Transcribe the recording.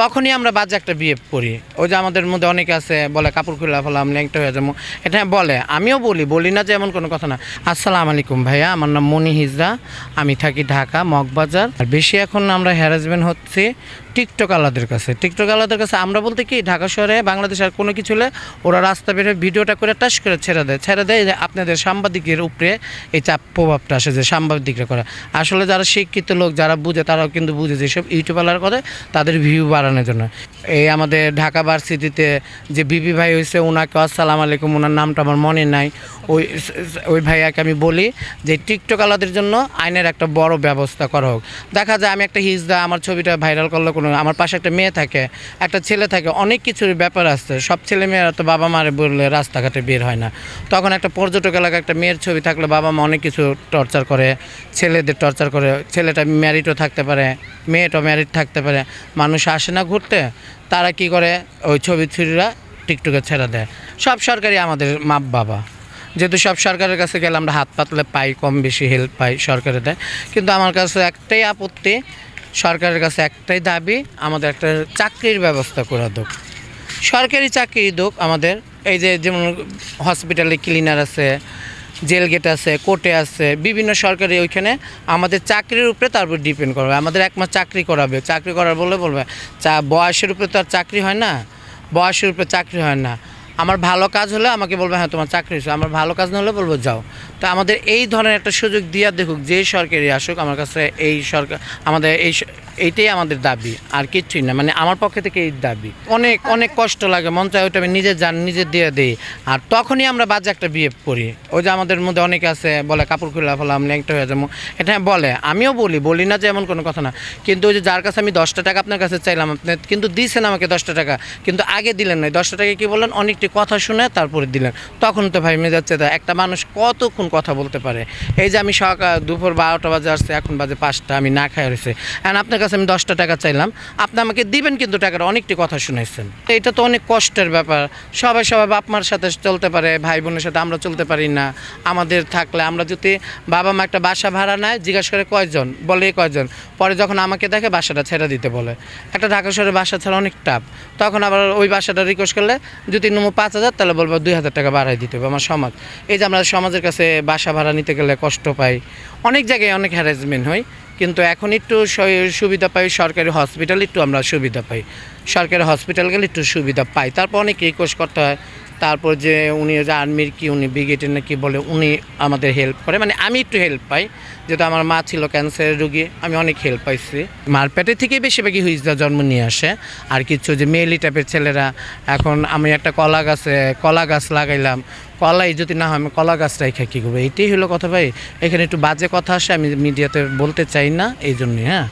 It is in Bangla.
তখনই আমরা বাজে একটা বিয়ে করি। ওই যে আমাদের মধ্যে অনেকে আছে, বলে, কাপড় খুলে ফেলাম ল্যাংটা হয়ে যাব। এটা বলে। আমিও বলি বলি না যে এমন কোনো কথা না। আসসালাম আলাইকুম ভাইয়া, আমার নাম মনি হিজরা। আমি থাকি ঢাকা, মগবাজার। আর বেশি এখন আমরা হ্যারাসমেন্ট হচ্ছে টিকটক আলাদের কাছে। টিকটক আলাদের কাছে আমরা বলতে কি, ঢাকা শহরে বাংলাদেশ আর কোনো কিছু হলে ওরা রাস্তা বের হয়ে ভিডিওটা করে টাস করে ছেড়ে দেয়। ছেড়ে দেয় যে আপনাদের সাংবাদিকের উপরে এই চাপ প্রভাবটা আসে যে সাংবাদিকরা করে। আসলে যারা শিক্ষিত লোক, যারা বুঝে, তারাও কিন্তু বুঝে যে সব ইউটিউবার করে, তাদের ভিউ বাড়ানোর জন্য। এই আমাদের ঢাকা ভার্সিটিতে যে বিপি ভাই হয়েছে ওনাকে আসসালাম আলাইকুম ওনার নামটা আমার মনে নাই। ওই ওই ভাইয়াকে আমি বলি যে টিকটক আলাদের জন্য আইনের একটা বড় ব্যবস্থা করা হোক। দেখা যায় আমি একটা হিজদা আমার ছবিটা ভাইরাল করলে কোনো, আমার পাশে একটা মেয়ে থাকে, একটা ছেলে থাকে, অনেক কিছুর ব্যাপার আছে। সব ছেলে মেয়েরা তো বাবা মারে বললে রাস্তাঘাটে বের হয় না। তখন একটা পর্যটক এলাকায় একটা মেয়ের ছবি থাকলে বাবা মা অনেক কিছু টর্চার করে, ছেলেদের টর্চার করে, ছেলেটা ম্যারিডও থাকতে পারে, মেয়েটাও ম্যারিড থাকতে পারে, মানুষ আসে না ঘুরতে, তারা কি করে, ওই ছবি ছুরিরা টিকটকে ছেড়ে দেয়। সব সরকারি আমাদের মা বাবা। যেহেতু সব সরকারের কাছে গেলে আমরা হাত পাতলে পাই, কম বেশি হেল্প পাই সরকারের দেয় কিন্তু আমার কাছে একটাই আপত্তি সরকারের কাছে একটাই দাবি, আমাদের একটা চাকরির ব্যবস্থা করা দোক সরকারি চাকরি দোক আমাদের, এই যে যেমন হসপিটালে ক্লিনার আছে জেল গেট আছে কোর্টে আছে, বিভিন্ন সরকারি ওইখানে আমাদের চাকরির উপরে তারপর ডিপেন্ড করবে। আমাদের এক মাস চাকরি করাবে। চাকরি করার বলে বলবে চা বয়সের উপরে তো আর চাকরি হয় না, বয়সের উপরে চাকরি হয় না। আমার ভালো কাজ হলে আমাকে বলবে হ্যাঁ তোমার চাকরি হয়েছে। আমার ভালো কাজ না হলে বলব, যাও। তো আমাদের এই ধরনের একটা সুযোগ দিয়া দেখুক, যে সরকারি আসুক, আমার কাছে এই সরকার, আমাদের এই এইটাই আমাদের দাবি, আর কিচ্ছুই না মানে আমার পক্ষে থেকে এই দাবি। অনেক অনেক কষ্ট লাগে, মন চায় ওইটা আমি নিজে জান নিজে দিয়ে দিই। আর তখনই আমরা বাজে একটা বিয়ে করি। ওই যে আমাদের মধ্যে অনেকে আছে, বলে, কাপড় খুলে ফেলাম ল্যাংটা হয়ে যাব। এটা বলে, আমিও বলি বলি না যে এমন কোনো কথা না। কিন্তু ওই যে যার কাছে আমি দশটা টাকা আপনার কাছে চাইলাম, আপনি কিন্তু দিয়েছেন আমাকে দশটা টাকা, কিন্তু আগে দিলেন না। দশটা টাকা কি বললেন? অনেকটি কথা শুনে তারপরে দিলেন। তখন তো ভাই মেজাচ্ছে তা একটা মানুষ কতক্ষণ কথা বলতে পারে? এই যে আমি সকাল, দুপুর বারোটা বাজে আসছে, এখন বাজে পাঁচটা, আমি না খাই রয়েছে এখন আপনার কাছে আমি দশটা টাকা চাইলাম। আপনি আমাকে দিবেন কিন্তু টাকাটা, অনেকটি কথা শুনেছেন এটা তো অনেক কষ্টের ব্যাপার। সবাই সবাই বাপ মার সাথে চলতে পারে ভাই বোনের সাথে আমরা চলতে পারি না। আমাদের থাকলে আমরা যদি বাবা মা একটা বাসা ভাড়া নেয়, জিজ্ঞাসা করে কয়জন? বলে কয়জন? পরে যখন আমাকে দেখে বাসাটা ছেড়ে দিতে বলে। একটা ঢাকা শহরে বাসা ছাড়া অনেক টাপ তখন আবার ওই বাসাটা রিকোয়েস্ট করলে, যদি নমো পাঁচ হাজার, তাহলে বলব দুই হাজার টাকা বাড়াই দিতে হবে আমার সমাজ। এই যে আমরা সমাজের কাছে বাসা ভাড়া নিতে গেলে কষ্ট পাই। অনেক জায়গায় অনেক হ্যারাসমেন্ট হয়। কিন্তু এখন একটু সুবিধা পাই সরকারি হসপিটাল একটু আমরা সুবিধা পাই। সরকারি হসপিটাল গেলে একটু সুবিধা পাই। তারপর অনেক রিকোয়েস্ট করতে হয়। তারপর যে উনি যে আর্মির কি, উনি ব্রিগেডের না কি বলে উনি আমাদের হেল্প করে। মানে আমি একটু হেল্প পাই। যেহেতু আমার মা ছিল ক্যান্সারের রুগী, আমি অনেক হেল্প পাইছি। মার পেটে থেকেই বেশিরভাগই হুইজদা জন্ম নিয়ে আসে। আর কিছু যে মেয়েলি টাইপের ছেলেরা, এখন আমি একটা কলা গাছে, কলা গাছ লাগাইলাম। কলাই যদি না হয় আমি কলা গাছটাই খাই, কী করব? এটাই হলো কথা ভাই। এখানে একটু বাজে কথা আসে, আমি মিডিয়াতে বলতে চাই না এই জন্যই হ্যাঁ।